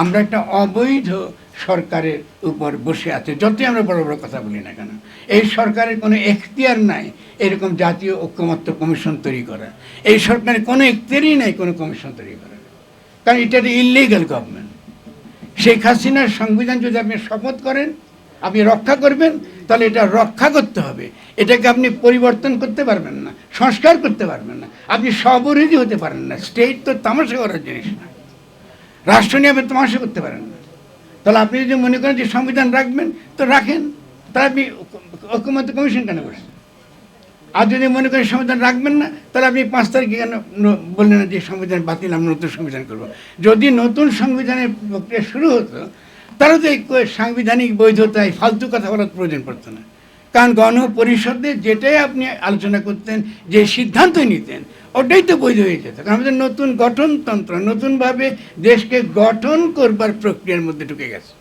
আমরা একটা অবৈধ সরকারের উপর বসে আছে। যতই আমরা বড় বড় কথা বলি না কেন, এই সরকারের কোনো এখতিয়ার নাই এরকম জাতীয় ঐক্যমত্য কমিশন তৈরি করা। এই সরকারের কোনো এখতিয়ারই নাই কোনো কমিশন তৈরি করা। কারণ এটা একটা ইলিগাল গভর্নমেন্ট শেখ হাসিনার সংবিধান যদি আপনি শপথ করেন, আপনি রক্ষা করবেন, তাহলে এটা রক্ষা করতে হবে। এটাকে আপনি পরিবর্তন করতে পারবেন না, সংস্কার করতে পারবেন না। আপনি স্ববিরোধী হতে পারেন না। স্টেট তো তামাশা করার জিনিস না। রাষ্ট্র নিয়ে আপনি তামাশা করতে পারেন। তাহলে আপনি যদি মনে করেন যে সংবিধান রাখবেন, তো রাখেন। তাহলে আপনি ঐক্যমত্য কমিশন কেন বসছেন আর যদি মনে করেন সংবিধান রাখবেন না, তাহলে আপনি পাঁচ তারিখে কেন বললেন যে সংবিধান বাতিল, আমরা নতুন সংবিধান করব? যদি নতুন সংবিধানের প্রক্রিয়া শুরু হতো, তাহলে তো এই সাংবিধানিক বৈধতায় ফালতু কথা বলার প্রয়োজন পড়তো না। কারণ গণপরিষদে যেটাই আপনি আলোচনা করতেন, যে সিদ্ধান্ত নিতেন ওটাই তো বৈধ হয়ে যেত। আমাদের নতুন গঠনতন্ত্র, নতুনভাবে দেশকে গঠন করবার প্রক্রিয়ার মধ্যে ঢুকে গেছে।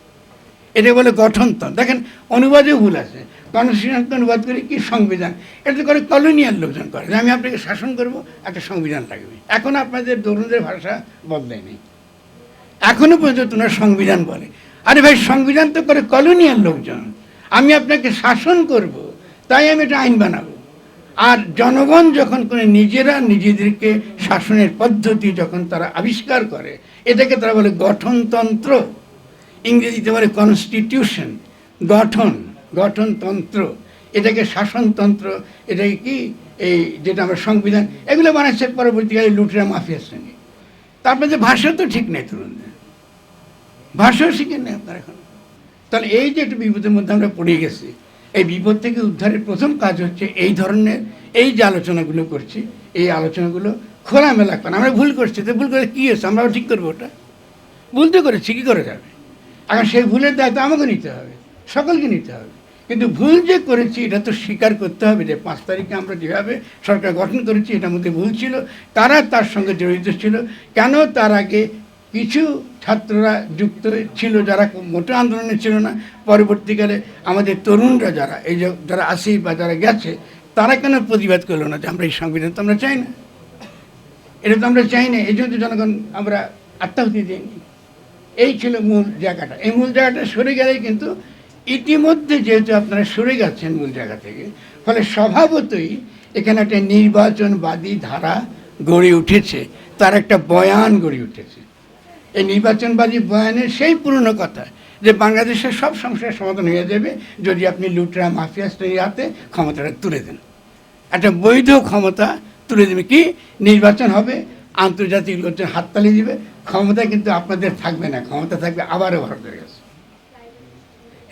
এটা বলে গঠনতন্ত্র। দেখেন, অনুবাদেও ভুল আছে। কনস্টিটিউশনকে অনুবাদ করে কি সংবিধান? এটা করে কলোনিয়াল লোকজন করে। যে আমি আপনাকে শাসন করব, একটা সংবিধান লাগবে। এখন আপনাদের তরুণদের ভাষা বদলায়নি এখনও পর্যন্ত তোমরা সংবিধান বলে। আরে ভাই, সংবিধান তো করে কলোনিয়াল লোকজন। আমি আপনাকে শাসন করব, তাই আমি এটা আইন বানাবো। আর জনগণ যখন করে নিজেরা নিজেদেরকে শাসনের পদ্ধতি যখন তারা আবিষ্কার করে, এটাকে তারা বলে গঠনতন্ত্র। ইংরেজিতে বলে কনস্টিটিউশন গঠন, গঠনতন্ত্র। এটাকে শাসনতন্ত্র, এটাকে কি? এই যেটা আমরা সংবিধান, এগুলো বানাচ্ছে পরবর্তীকালে লুটেরা মাফিয়া শ্রেণি। তারপরে যে ভাষা তো ঠিক নেই তরুণদের। ভাষাও শিখেন না আপনার এখন। তাহলে এই যে একটা বিপদের মধ্যে আমরা পড়ে গেছি এই বিপদ থেকে উদ্ধারের প্রথম কাজ হচ্ছে এই ধরনের এই যে আলোচনাগুলো করছি, এই আলোচনাগুলো খোলামেলা করা। আমরা ভুল করছি, তো ভুল করে কী হচ্ছে আমরাও ঠিক করব ওটা। ভুল তো করেছি, কী করে যাবে? এখন সেই ভুলের দায়িত্ব আমাকে নিতে হবে, সকলকে নিতে হবে। কিন্তু ভুল যে করেছি, এটা তো স্বীকার করতে হবে যে পাঁচ তারিখে আমরা যেভাবে সরকার গঠন করেছি, এটার মধ্যে ভুল ছিল, তারা তার সঙ্গে জড়িত ছিল। কেন তার আগে কিছু ছাত্ররা যুক্ত ছিল, যারা মোটো আন্দোলনে ছিল না। পরবর্তীকালে আমাদের তরুণরা যারা, এই যারা আসি বা যারা গেছে, তারা কেন প্রতিবাদ করল না যে আমরা এই সংবিধান তো আমরা চাই না? এটা তো আমরা চাই না, এই জন্য জনগণ আমরা আত্মাহুতি দিইনি। এই ছিল মূল জায়গাটা। এই মূল জায়গাটা সরে গেলেই কিন্তু ইতিমধ্যে যেহেতু আপনারা সরে গেছেন মূল জায়গা থেকে, ফলে স্বভাবতই এখানে একটা নির্বাচনবাদী ধারা গড়ে উঠেছে, তার একটা বয়ান গড়ে উঠেছে। এই নির্বাচনবাদী বয়ানের সেই পুরনো কথা যে বাংলাদেশের সব সমস্যার সমাধান হয়ে যাবে যদি আপনি লুটরা মাফিয়া শ্রেণির হাতে ক্ষমতাটা তুলে দেন। একটা বৈধ ক্ষমতা তুলে দেবে কি? নির্বাচন হবে, আন্তর্জাতিক লোকজন হাততালি দিবে, ক্ষমতা কিন্তু আপনাদের থাকবে না, ক্ষমতা থাকবে আবারও ভারতের কাছে।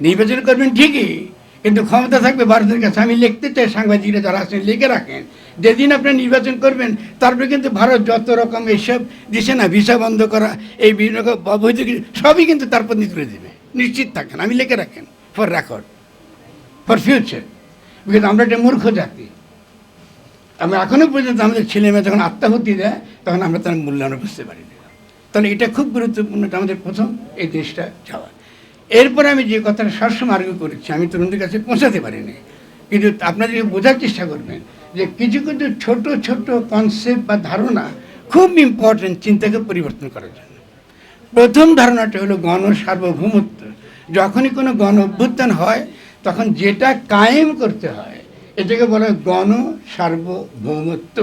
নির্বাচন করবেন ঠিকই কিন্তু ক্ষমতা থাকবে ভারতের কাছে। আমি লিখতে চাই, সাংবাদিকরা যারা আছেন, লিখে রাখেন। যেদিন আপনি নির্বাচন করবেন, তারপরে কিন্তু ভারত যত রকম এইসব দিছে না, ভিসা বন্ধ করা, এই বিভিন্ন রকম অবৈধ সবই কিন্তু তারপর তুলে দেবে। নিশ্চিত থাকেন। আমি লিখে রাখেন for record for future because আমরা একটা মূর্খ জাতি। আমরা এখনও পর্যন্ত আমাদের ছেলে মেয়ে যখন আত্মাহুতি দেয়, তখন আমরা তার মূল্যায়ন বুঝতে পারি না তাহলে এটা খুব গুরুত্বপূর্ণ আমাদের প্রথম এই দেশটা যাওয়া এরপরে আমি যে কথাটা সবসময় আর্গু করেছি, আমি তরুণদের কাছে পৌঁছাতে পারিনি। কিন্তু আপনাদের বোঝার চেষ্টা করবেন যে কিছু কিছু ছোট ছোট কনসেপ্ট বা ধারণা খুব ইম্পর্টেন্ট চিন্তাকে পরিবর্তন করার জন্য। প্রথম ধারণাটা হলো গণ সার্বভৌমত্ব। যখনই কোনো গণ অভ্যুত্থান হয়, তখন যেটা কায়েম করতে হয়, এটাকে বলা হয় গণ সার্বভৌমত্ব।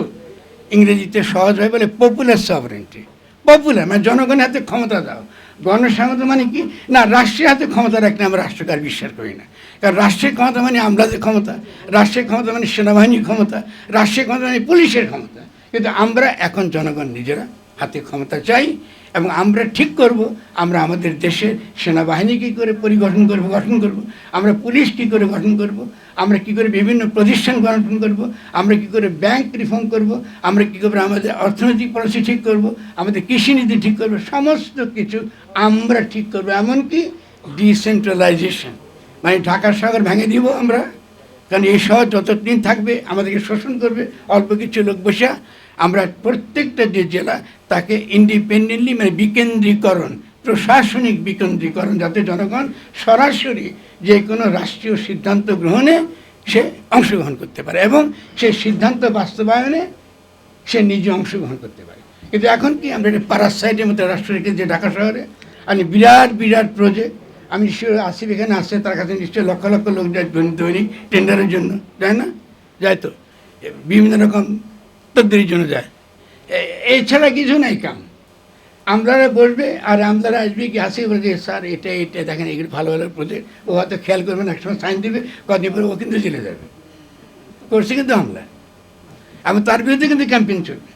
ইংরেজিতে সহজ হয় বলে পপুলার সভারেন্টি পপুলার মানে জনগণের হাতে ক্ষমতা দাও। গণস্বামতা মানে কি? না, রাষ্ট্রের হাতে ক্ষমতা রাখলে আমরা রাষ্ট্রকার বিশ্বাস করি না। কারণ রাষ্ট্রের ক্ষমতা মানে আমলাদের ক্ষমতা, রাষ্ট্রের ক্ষমতা মানে সেনাবাহিনীর ক্ষমতা, রাষ্ট্রের ক্ষমতা মানে পুলিশের ক্ষমতা। কিন্তু আমরা এখন জনগণ নিজেরা হাতে ক্ষমতা চাই এবং আমরা ঠিক করব, আমরা আমাদের দেশের সেনাবাহিনী কী করে পরিগঠন করব, গঠন করব, আমরা পুলিশ কী করে গঠন করব, আমরা কী করে বিভিন্ন প্রতিষ্ঠান গঠন করব, আমরা কী করে ব্যাংক রিফর্ম করব, আমরা কী করে আমাদের অর্থনৈতিক পলিসি ঠিক করব, আমাদের কৃষিনীতি ঠিক করব, সমস্ত কিছু আমরা ঠিক করব, এমনকি ডিসেন্ট্রালাইজেশন। মানে ঢাকার শহর ভেঙে দিব আমরা, কারণ এই শহর যতদিন থাকবে আমাদেরকে শোষণ করবে, অল্প কিছু লোক বসে আমরা প্রত্যেকটা যে জেলা, তাকে ইন্ডিপেন্ডেন্টলি মানে বিকেন্দ্রীকরণ, প্রশাসনিক বিকেন্দ্রীকরণ, যাতে জনগণ সরাসরি যে কোনো রাষ্ট্রীয় সিদ্ধান্ত গ্রহণে সে অংশগ্রহণ করতে পারে এবং সে সিদ্ধান্ত বাস্তবায়নে সে নিজে অংশগ্রহণ করতে পারে। কিন্তু এখন কি আমরা একটা প্যারাসাইটের মতো রাষ্ট্র রেখে যে ঢাকা শহরে? আর বিরাট বিরাট প্রজেক্ট আমি নিশ্চয়ই আসিফ এখানে আসছে, তার কাছে নিশ্চয়ই লক্ষ লক্ষ লোক যায় দৈনিক টেন্ডারের জন্য যায় না? যায় তো, বিভিন্ন রকম তদ্বিরির জন্য যায়। এছাড়া কিছু নাই কাম। আমলারা বসবে, আর আমলারা আসবে কি আসে বলছে স্যার, এটা এটা, দেখেন, এগুলো ভালো ভালো প্রজেক্ট ও হয়তো খেয়াল করবে না, একসময় সাইন দেবে, কদিন পরে ও কিন্তু চলে যাবে। করছে কিন্তু আমলা এবং তার বিরুদ্ধে কিন্তু ক্যাম্পেইন চলবে।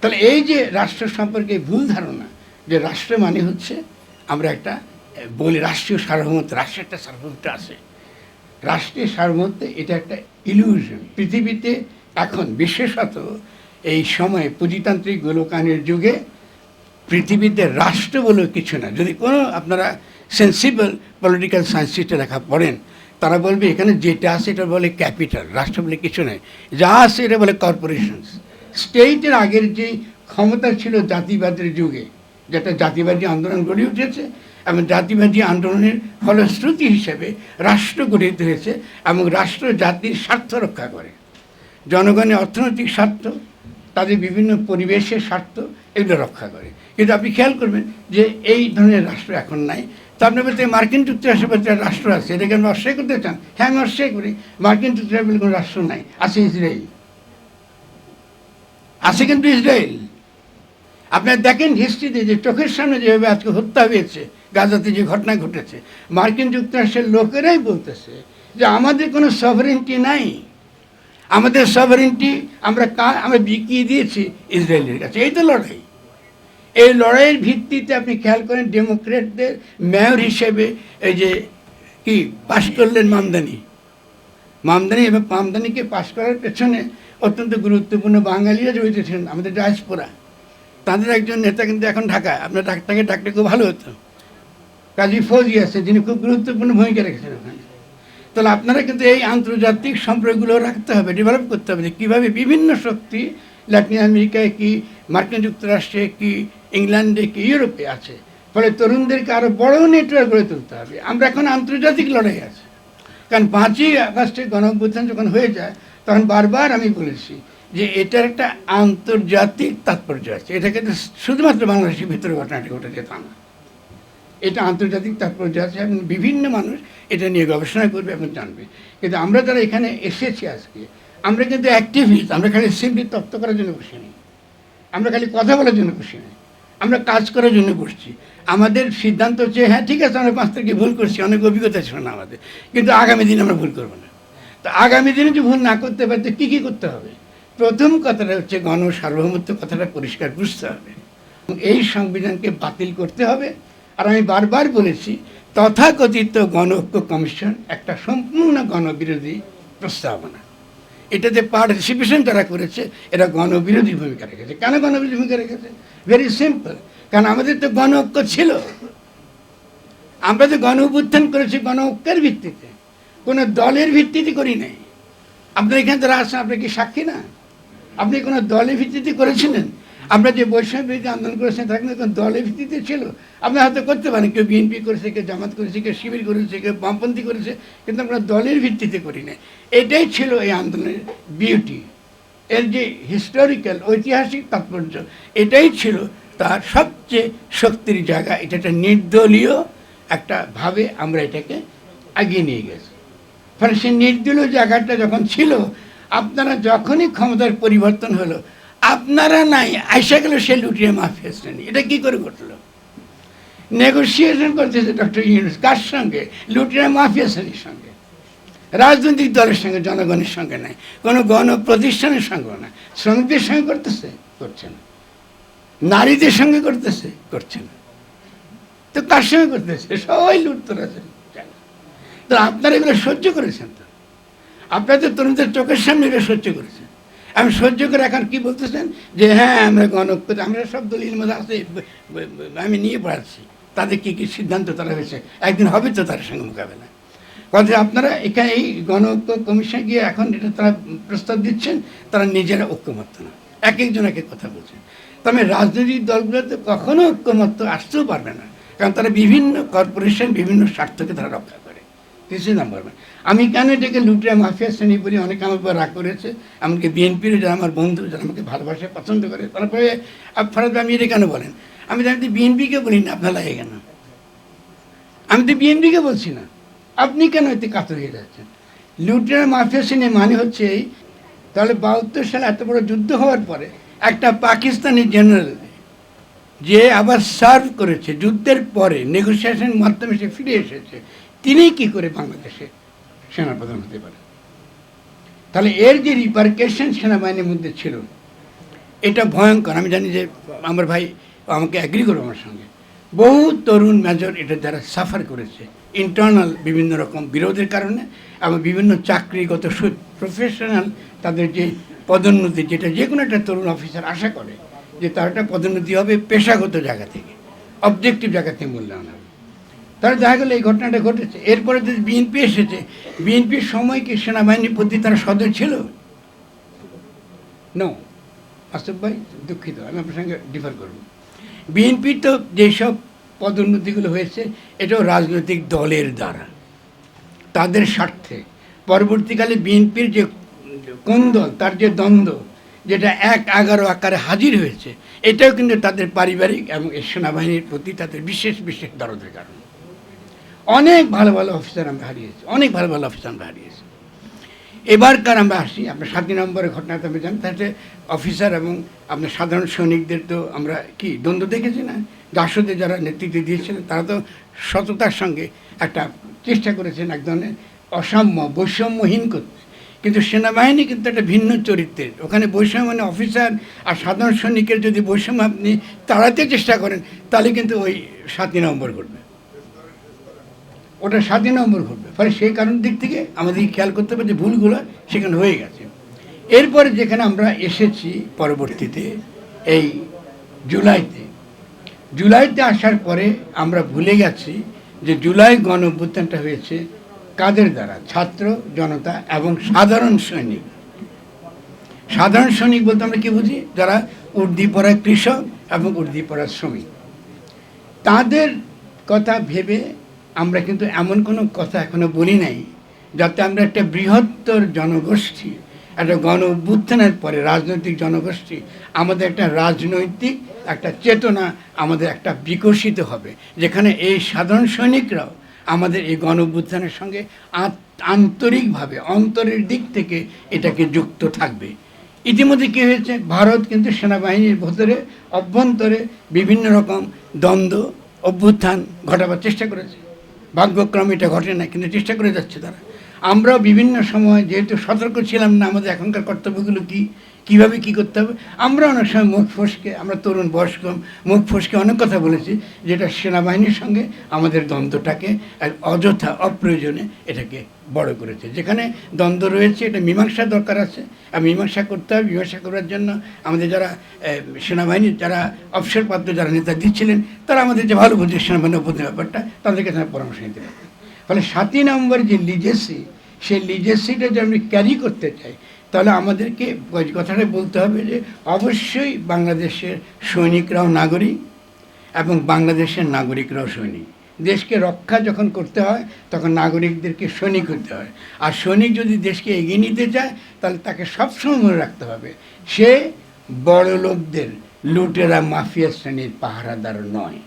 তাহলে এই যে রাষ্ট্র সম্পর্কে ভুল ধারণা, যে রাষ্ট্র মানে হচ্ছে আমরা একটা বলি রাষ্ট্রীয় সার্বভৌমত্ব, রাষ্ট্রের একটা সার্বভৌমত্ব আছে। রাষ্ট্রীয় সার্বভৌমত্ব এটা একটা ইলিউশন পৃথিবীতে এখন বিশেষত এই সময়ে পুঁজিতান্ত্রিক গোলকানের যুগে পৃথিবীতে রাষ্ট্র বলেও কিছু না। যদি কোনো আপনারা সেন্সিবল পলিটিক্যাল সায়েন্সিস্টে লেখা পড়েন, তারা বলবে এখানে যেটা আছে এটা বলে ক্যাপিটাল রাষ্ট্র বলে কিছু নেই। যা আছে এটা বলে কর্পোরেশনস স্টেটের আগের যে ক্ষমতা ছিল জাতিবাদের যুগে, যেটা জাতিবাদী আন্দোলন গড়ে উঠেছে এবং জাতিবাদী আন্দোলনের ফলশ্রুতি হিসেবে রাষ্ট্র গঠিত হয়েছে এবং রাষ্ট্র জাতির স্বার্থ রক্ষা করে। জনগণের অর্থনৈতিক স্বার্থ, তাদের বিভিন্ন পরিবেশের স্বার্থ, এগুলো রক্ষা করে। কিন্তু আপনি খেয়াল করবেন যে এই ধরনের রাষ্ট্র এখন নাই। তা আপনার বলতে মার্কিন যুক্তরাষ্ট্রের একটা রাষ্ট্র আছে, এটাকে আমি অস্বীকার করতে চান? হ্যাঁ আমি অস্বীকার করি। মার্কিন যুক্তরাষ্ট্র বলে কোনো রাষ্ট্র নাই। আছে ইসরায়েল। আছে কিন্তু ইসরায়েল। আপনার দেখেন হিস্ট্রিতে যে চোখের সামনে যেভাবে আজকে হত্যা হয়েছে, গাজাতে যে ঘটনা ঘটেছে, মার্কিন যুক্তরাষ্ট্রের লোকেরাই বলতেছে যে আমাদের কোনো সভারেন্টি নাই। আমাদের সভারেন্টি আমরা আমরা বিকিয়ে দিয়েছি ইসরায়েলের কাছে। এই তো লড়াই। এই লড়াইয়ের ভিত্তিতে আপনি খেয়াল করেন ডেমোক্রেটদের মেয়র হিসেবে এই যে কি পাশ করলেন মামদানি। মামদানি এবং মামদানিকে পাশ করার পেছনে অত্যন্ত গুরুত্বপূর্ণ বাঙালিরা জড়িত ছিলেন, আমাদের ডায়াসপোরা তাদের একজন নেতা কিন্তু এখন ঢাকায় আপনার ডাক- তাকে ডাকলে খুব ভালো হতো। কাজী ফৌজি আছে, যিনি খুব গুরুত্বপূর্ণ ভূমিকা রেখেছেন ওখানে। তাহলে আপনারা কিন্তু এই আন্তর্জাতিক সম্পর্কগুলো রাখতে হবে ডেভেলপ করতে হবে যে কীভাবে বিভিন্ন শক্তি ল্যাটিন আমেরিকায় কি মার্কিন যুক্তরাষ্ট্রে কি ইংল্যান্ডে কি ইউরোপে আছে। ফলে তরুণদেরকে আরও বড় নেটওয়ার্ক গড়ে তুলতে হবে। আমরা এখন আন্তর্জাতিক লড়াই আছে। কারণ পাঁচই আগস্টে গণ অভ্যুত্থান যখন হয়ে যায়, তখন বারবার আমি বলেছি যে এটার একটা আন্তর্জাতিক তাৎপর্য আছে। এটা কিন্তু শুধুমাত্র বাংলাদেশের ভিতরে ঘটনাটি ঘটে তা না এটা আন্তর্জাতিক তাৎপর্য আছে এবং বিভিন্ন মানুষ এটা নিয়ে গবেষণা করবে এবং জানবে। কিন্তু আমরা যারা এখানে এসেছি আজকে, আমরা কিন্তু অ্যাক্টিভিস্ট আমরা খালি সিম্পলি তত্ত্ব করার জন্য বসে নেই। আমরা খালি কথা বলার জন্য বসে নেই। আমরা কাজ করার জন্য বসছি। আমাদের সিদ্ধান্ত হচ্ছে হ্যাঁ ঠিক আছে, আমরা পাঁচ তারিখে ভুল করছি, অনেক অভিজ্ঞতা ছিল না আমাদের। কিন্তু আগামী দিনে আমরা ভুল করব না। তো আগামী দিনে যদি ভুল না করতে পারতে কী কী করতে হবে? প্রথম কথাটা হচ্ছে গণ সার্বভৌমত্ব কথাটা পরিষ্কার বুঝতে হবে। এই সংবিধানকে বাতিল করতে হবে। আর আমি বারবার বলেছি, তথাকথিত গণ ঐক্য কমিশন একটা সম্পূর্ণ গণবিরোধী প্রস্তাবনা। এটাতে পার্টিসিপেশন যারা করেছে, এরা গণবিরোধী ভূমিকা রেখেছে। কেন গণবিরোধী ভূমিকা রেখেছে? ভেরি সিম্পল কারণ আমাদের তো গণ ঐক্য ছিল। আমরা তো গণ অভ্যুত্থান করেছি গণ ঐক্যের ভিত্তিতে, কোনো দলের ভিত্তিতে করি নাই। আপনার এখানে যারা আছেন আপনি কি সাক্ষী না? আপনি কোনো দলের ভিত্তিতে করেছিলেন? আমরা যে বৈষম্য আন্দোলন করেছেন, তারা কিন্তু দলের ভিত্তিতে ছিল। আপনি হয়তো করতে পারেন কেউ বিএনপি করেছে, কেউ জামাত করেছে, কেউ শিবির করেছে, কেউ বামপন্থী করেছে, কিন্তু আমরা দলের ভিত্তিতে করি না এটাই ছিল এই আন্দোলনের বিউটি এর যে হিস্টোরিক্যাল ঐতিহাসিক তাৎপর্য, এটাই ছিল তার সবচেয়ে শক্তির জায়গা। এটা একটা নির্দলীয় একটা ভাবে আমরা এটাকে এগিয়ে নিয়ে গেছি। ফলে সেই নির্দলীয় জায়গাটা যখন ছিল, আপনারা যখনই ক্ষমতার পরিবর্তন হলো আপনারা নাই, আইসা গেল সে লুটিয়ে মাফিয়া শ্রেণি। এটা কি করে ঘটলো? নেগোসিয়েশন করতেছে ডক্টর ইউনুস কার সঙ্গে? লুটিয়া মাফিয়া শ্রেণির সঙ্গে। রাজনৈতিক দলের সঙ্গে, জনগণের সঙ্গে নাই, কোনো গণ প্রতিষ্ঠানের সঙ্গে না শ্রমিকদের সঙ্গে করতেছে? করছে না। নারীদের সঙ্গে করতেছে? করছে না। তো কার সঙ্গে করতেছে? সবাই লুটতরা আছে। তো আপনারা এগুলো সহ্য করেছেন তো? আপনারা তো তরুণদের চোখের সামনে এগুলো সহ্য করেছেন? আমি সহ্য করে এখন কি বলতেছেন? যে হ্যাঁ আমরা গণক আমরা সব দলিল মধ্যে আছে আমি নিয়ে পড়াচ্ছি। তাদের কী কী সিদ্ধান্ত তারা হয়েছে একদিন হবে তো তার সঙ্গে মোকাবেলা। কাজে আপনারা এখানে এই গণ কমিশন গিয়ে এখন এটা তারা প্রস্তাব দিচ্ছেন, তারা নিজেরা ঐক্যমত্য না। এক একজন এক এক কথা বলছেন। তবে রাজনৈতিক দলগুলোতে কখনো ঐক্যমত্য আসতেও পারবে না। কারণ তারা বিভিন্ন কর্পোরেশন, বিভিন্ন স্বার্থকে তারা রক্ষা করে। কিছু নাম্বার আমি কেন এটাকে লুটিয়া মাফিয়া শ্রেণি বলি, অনেকে আমার উপর রাগ করেছে। এমনকি বিএনপির যারা আমার বন্ধু, যারা আমাকে ভালোবাসে, পছন্দ করে, তারপরে ফরাদ আমি এটা কেন বলেন? আমি তো জানি বিএনপিকে বলি না, আপনার লাগে কেন? আমি তো বিএনপিকে বলছি না। আপনি কেন এতে কাতর হয়ে যাচ্ছেন? লুটেরা, মাফিয়া সিনে মানে হচ্ছে এই, তাহলে বাহাত্তর সালে এত বড় যুদ্ধ হওয়ার পরে একটা পাকিস্তানি জেনারেল যে আবার সার্ভ করেছে, যুদ্ধের পরে নেগোসিয়েশন মাধ্যমে সে ফিরে এসেছে। তিনি কি করে বাংলাদেশে সেনাপ্রধান হতে পারে তাহলে এর যে রিপার্কেশন সেনাবাহিনীর মধ্যে ছিল, এটা ভয়ঙ্কর। আমি জানি যে আমার ভাই আমাকে অ্যাগ্রি করবে আমার সঙ্গে। বহু তরুণ মেজর এটা যারা সাফার করেছে ইন্টারনাল বিভিন্ন রকম বিরোধের কারণে এবং বিভিন্ন চাকরিগত প্রফেশনাল তাদের যে পদোন্নতি, যেটা যে কোনো একটা তরুণ অফিসার আশা করে যে তার একটা পদোন্নতি হবে পেশাগত জায়গা থেকে অবজেক্টিভ জায়গা থেকে মূল্যায়ন হবে। তাহলে দেখা গেলো এই ঘটনাটা ঘটেছে। এরপরে যদি বিএনপি এসেছে বিএনপির সময় কি সেনাবাহিনীর প্রতি তারা সদয় ছিল? নো আসফ ভাই দুঃখিত আমি আপনার সঙ্গে ডিফার করব। বিএনপির তো যেসব পদোন্নতিগুলো হয়েছে এটাও রাজনৈতিক দলের দ্বারা। তাদের স্বার্থে। পরবর্তীকালে বিএনপির যে কোন দল তার যে দ্বন্দ্ব যেটা এক এগারো আকারে হাজির হয়েছে এটাও কিন্তু তাদের পারিবারিক এবং সেনাবাহিনীর প্রতি তাদের বিশেষ বিশেষ দরদের কারণ। অনেক ভালো ভালো অফিসার আমরা হারিয়েছি, অনেক ভালো ভালো অফিসার আমরা হারিয়েছি। এবারকার আমরা আসি আপনার সাত নম্বরের ঘটনাটা আমি জানি অফিসার এবং আপনার সাধারণ সৈনিকদের তো আমরা কি দ্বন্দ্ব দেখেছি না? জাসদে যারা নেতৃত্ব দিয়েছিলেন, তারা তো সততার সঙ্গে একটা চেষ্টা করেছেন এক ধরনের অসাম্য, বৈষম্যহীন করতে। কিন্তু সেনাবাহিনী কিন্তু একটা ভিন্ন চরিত্রের। ওখানে বৈষম্য মানে অফিসার আর সাধারণ সৈনিকের যদি বৈষম্য আপনি তাড়াতে চেষ্টা করেন, তাহলে কিন্তু ওই সাতই নম্বর ঘটবে। ওটা সাতই নম্বর ঘটবে। ফলে সেই কারণ দিক থেকে আমাদের খেয়াল করতে হবে যে ভুলগুলো সেখানে হয়ে গেছে। এরপরে যেখানে আমরা এসেছি পরবর্তীতে, এই জুলাইতে। জুলাইতে আসার পরে আমরা ভুলে গেছি যে জুলাই গণ অভ্যুত্থানটা হয়েছে কাদের দ্বারা? ছাত্র, জনতা এবং সাধারণ সৈনিক। সাধারণ সৈনিক বলতে আমরা কি বুঝি? যারা উর্দি পড়া কৃষক এবং উর্দি পড়া শ্রমিক। তাদের কথা ভেবে আমরা কিন্তু এমন কোনো কথা এখনও বলি নাই, যাতে আমরা একটা বৃহত্তর জনগোষ্ঠী, একটা গণ অভ্যুত্থানের পরে রাজনৈতিক জনগোষ্ঠী, আমাদের একটা রাজনৈতিক একটা চেতনা আমাদের একটা বিকশিত হবে, যেখানে এই সাধারণ সৈনিকরাও আমাদের এই গণ অভ্যুত্থানের সঙ্গে আন্তরিকভাবে, অন্তরের দিক থেকে এটাকে যুক্ত থাকবে। ইতিমধ্যে কী হয়েছে? ভারত কিন্তু সেনাবাহিনীর ভেতরে অভ্যন্তরে বিভিন্ন রকম দ্বন্দ্ব, অভ্যুত্থান ঘটাবার চেষ্টা করেছে। ভাগ্যক্রমে এটা ঘটে না কিন্তু চেষ্টা করে যাচ্ছে তারা। আমরাও বিভিন্ন সময় যেহেতু সতর্ক ছিলাম না, আমাদের এখনকার কর্তব্যগুলো কি, কীভাবে কি করতে হবে, আমরা অনেক সময় মুখ ফসকে, আমরা তরুণ বয়স্ক মুখ ফসকে অনেক কথা বলেছি, যেটা সেনাবাহিনীর সঙ্গে আমাদের দ্বন্দ্বটাকে অযথা অপ্রয়োজনে এটাকে বড় করেছে। যেখানে দ্বন্দ্ব রয়েছে, এটা মীমাংসা দরকার আছে। আর মীমাংসা করতে হবে, মীমাংসা করার জন্য আমাদের যারা সেনাবাহিনীর যারা অবসরপ্রাপ্ত যারা নেতা দিচ্ছিলেন, তারা আমাদের যে ভালো বুঝে সেনাবাহিনী অভ্যুত্থান ব্যাপারটা, তাদেরকে তারা পরামর্শ নিতে পারতেন ফলে সাতই নম্বর যে লিজেসি সেই লিজেসিটা যদি আমি ক্যারি করতে চাই, তাহলে আমাদেরকে কথাটা বলতে হবে যে, অবশ্যই বাংলাদেশের সৈনিকরাও নাগরিক এবং বাংলাদেশের নাগরিকরাও সৈনিক। দেশকে রক্ষা যখন করতে হয়, তখন নাগরিকদেরকে সৈনিক হতে হয়। আর সৈনিক যদি দেশকে এগিয়ে নিতে চায়, তাহলে তাকে সবসময় মনে রাখতে হবে। সে বড় লোকদের, লুটেরা মাফিয়া শ্রেণির পাহারাদার নয়।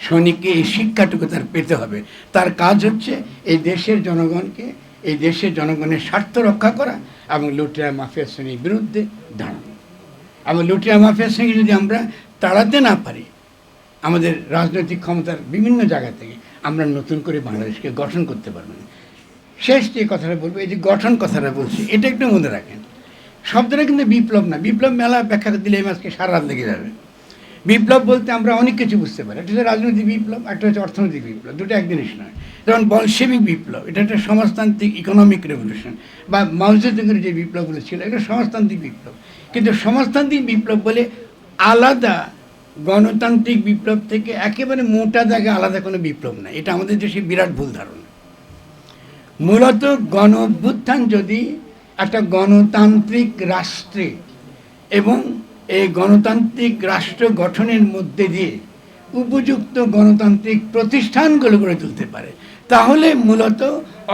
সৈনিককে এই শিক্ষাটুকু তার পেতে হবে। তার কাজ হচ্ছে এই দেশের জনগণকে, এই দেশের জনগণের স্বার্থ রক্ষা করা এবং লুটেরা মাফিয়া শ্রেণির বিরুদ্ধে দাঁড়ানো। এবং লুটেরা মাফিয়া শ্রেণি যদি আমরা তাড়াতে না পারি আমাদের রাজনৈতিক ক্ষমতার বিভিন্ন জায়গা থেকে আমরা নতুন করে বাংলাদেশকে গঠন করতে পারব না। শেষ যে কথাটা বলব, এই যে গঠন কথাটা বলছি, এটা একটু মনে রাখেন। শব্দটা কিন্তু বিপ্লব না। বিপ্লব মেলা ব্যাখ্যা দিলে এই মাসকে সারা রাত লেগে যাবে। বিপ্লব বলতে আমরা অনেক কিছু বুঝতে পারি। একটা হচ্ছে রাজনৈতিক বিপ্লব, একটা হচ্ছে অর্থনৈতিক বিপ্লব। দুটো এক জিনিস নয়। যেমন বলসেবিক বিপ্লব, এটা একটা সমাজতান্ত্রিক ইকোনমিক রেভলিউশন বা মাউজেদিকের যে বিপ্লবগুলো ছিল, এটা সমাজতান্ত্রিক বিপ্লব। কিন্তু সমাজতান্ত্রিক বিপ্লব বলে আলাদা গণতান্ত্রিক বিপ্লব থেকে একেবারে মোটা দাগে আলাদা কোনো বিপ্লব নাই। এটা আমাদের দেশে বিরাট ভুল ধারণা। মূলত গণ অভ্যুত্থান যদি একটা গণতান্ত্রিক রাষ্ট্রে এবং এই গণতান্ত্রিক রাষ্ট্র গঠনের মধ্যে দিয়ে উপযুক্ত গণতান্ত্রিক প্রতিষ্ঠানগুলো গড়ে তুলতে পারে, তাহলে মূলত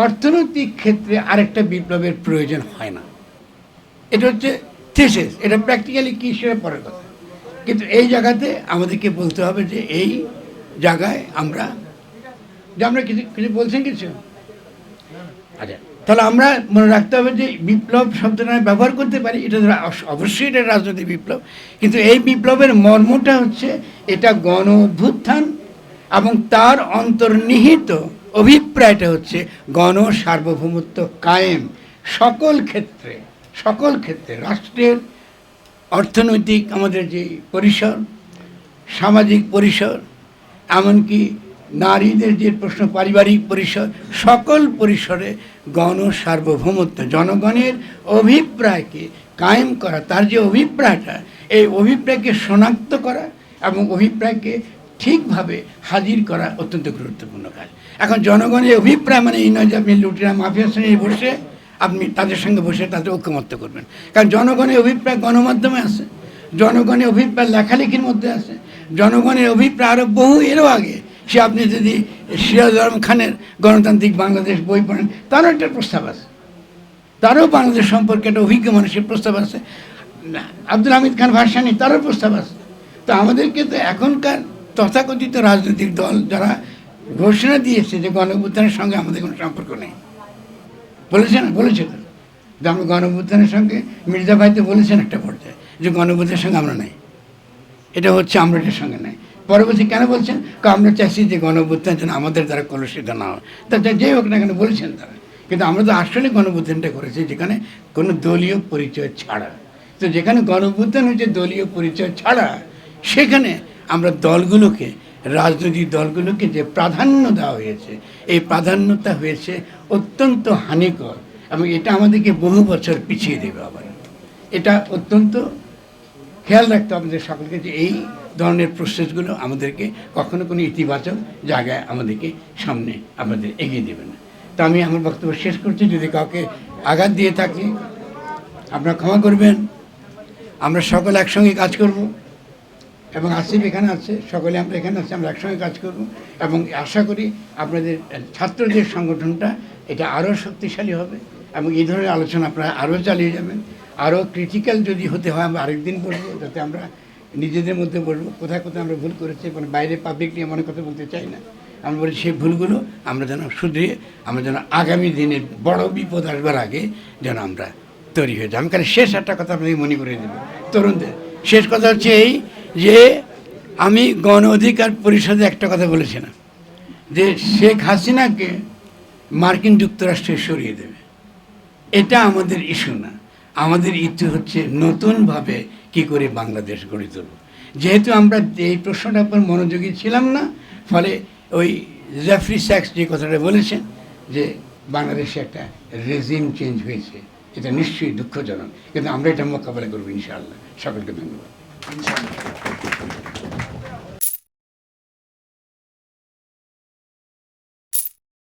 অর্থনৈতিক ক্ষেত্রে আরেকটা বিপ্লবের প্রয়োজন হয় না। এটা হচ্ছে থিসিস এটা প্র্যাকটিক্যালি কী সেটা পরের কথা। কিন্তু এই জায়গাতে আমাদেরকে বলতে হবে যে এই জায়গায় আমরা যে আমরা কিছু কিছু বলছেন কিছু? আচ্ছা। তাহলে আমরা মনে রাখতে হবে যে বিপ্লব শব্দটা আমি ব্যবহার করতে পারি। এটা অবশ্যই এটা রাজনৈতিক বিপ্লব। কিন্তু এই বিপ্লবের মর্মটা হচ্ছে এটা গণ অভ্যুত্থান এবং তার অন্তর্নিহিত অভিপ্রায়টা হচ্ছে গণ সার্বভৌমত্ব কায়েম। সকল ক্ষেত্রে সকল ক্ষেত্রে রাষ্ট্রের অর্থনৈতিক আমাদের যে পরিসর, সামাজিক পরিসর, এমনকি নারীদের যে প্রশ্ন, পারিবারিক পরিসর, সকল পরিসরে গণ সার্বভৌমত্ব, জনগণের অভিপ্রায়কে কায়েম করা, তার যে অভিপ্রায়টা, এই অভিপ্রায়কে শনাক্ত করা এবং অভিপ্রায়কে ঠিকভাবে হাজির করা অত্যন্ত গুরুত্বপূর্ণ কাজ। এখন জনগণের অভিপ্রায় মানে এই নয় যে আপনি লুটিরা, মাফিয়া শ্রেণি বসে আপনি তাদের সঙ্গে বসে তাদের ঐক্যমত্য করবেন। কারণ জনগণের অভিপ্রায় গণমাধ্যমে আছে, জনগণের অভিপ্রায় লেখালেখির মধ্যে আছে, জনগণের অভিপ্রায় আরও বহু এরও আগে। সে আপনি যদি সিরাজ আলম খানের গণতান্ত্রিক বাংলাদেশ বই পড়েন, তারও একটা প্রস্তাব আছে। তারও বাংলাদেশ সম্পর্কে একটা অভিজ্ঞ মানুষের প্রস্তাব আছে। আব্দুল হামিদ খান ভাসানি, তারও প্রস্তাব আছে। তো আমাদেরকে তো এখনকার তথাকথিত রাজনৈতিক দল যারা ঘোষণা দিয়েছে যে গণঅভ্যুত্থানের সঙ্গে আমাদের কোনো সম্পর্ক নেই। বলেছে না বলেছে তো যে আমরা গণঅভ্যুত্থানের সঙ্গে মির্জা ভাই তো বলেছেন একটা পর্যায়ে যে গণঅভ্যুত্থানের সঙ্গে আমরা নাই। এটা হচ্ছে আমরা এটার সঙ্গে নাই। পরবর্তী কেন বলছেন? আমরা চাইছি যে গণঅভ্যুত্থান যেন আমাদের দ্বারা কলুষিত না হয়। তা যা- হোক না কেন বলেছেন তারা। কিন্তু আমরা তো আসলে গণঅভ্যুত্থানটা করেছি যেখানে কোনো দলীয় পরিচয় ছাড়া। তো যেখানে গণঅভ্যুত্থান হচ্ছে দলীয় পরিচয় ছাড়া, সেখানে আমরা দলগুলোকে রাজনৈতিক দলগুলোকে যে প্রাধান্য দেওয়া হয়েছে, এই প্রাধান্যতা হয়েছে অত্যন্ত হানিকর এবং এটা আমাদেরকে বহু বছর পিছিয়ে দেবে আবার। এটা অত্যন্ত খেয়াল রাখতে আমাদের সকলকে যে এই ধরনের প্রসেসগুলো আমাদেরকে কখনো কোনো ইতিবাচক জায়গায় আমাদেরকে সামনে আমাদের এগিয়ে দেবে না। তো আমি আমার বক্তব্য শেষ করছি। যদি কাউকে আঘাত দিয়ে থাকি, আপনারা ক্ষমা করবেন। আমরা সকল একসঙ্গে কাজ করব। এবং আসিফ এখানে আছে, সকলে আমরা এখানে আছি, আমরা একসঙ্গে কাজ করব এবং আশা করি আপনাদের ছাত্রদের সংগঠনটা এটা আরও শক্তিশালী হবে এবং এই ধরনের আলোচনা আপনারা আরও চালিয়ে যাবেন। আরও ক্রিটিক্যাল যদি হতে হয়, আমরা আরেকদিন বলব যাতে আমরা নিজেদের মধ্যে বলব কোথায় কোথায় আমরা ভুল করেছি মানে বাইরে পাবলিকলি এমন কথা বলতে চাই না। আমরা বলি সেই ভুলগুলো আমরা যেন শুধরিয়ে আমরা যেন আগামী দিনের বড় বিপদ আসবার আগে যেন আমরা তৈরি হয়ে যাই। আমি খালি শেষ একটা কথা আপনাকে মনে করে দেবো। তরুণদের, শেষ কথা হচ্ছে এই যে আমি গণ অধিকার পরিষদে একটা কথা বলেছিলাম যে শেখ হাসিনাকে মার্কিন যুক্তরাষ্ট্রে সরিয়ে দেবে। এটা আমাদের ইস্যু না। আমাদের ইস্যু হচ্ছে নতুনভাবে কি করে বাংলাদেশ গড়ে তুলব। যেহেতু আমরা এই প্রশ্নটার উপর মনোযোগী ছিলাম না, ফলে ওই জেফরি স্যাক্স যে কথাটা বলেছেন, যে বাংলাদেশে একটা রেজিম চেঞ্জ হয়েছে, এটা নিশ্চয়ই দুঃখজনক। কিন্তু আমরা এটা মোকাবেলা করব ইনশাআল্লাহ। সকলকে ধন্যবাদ। ইনশাআল্লাহ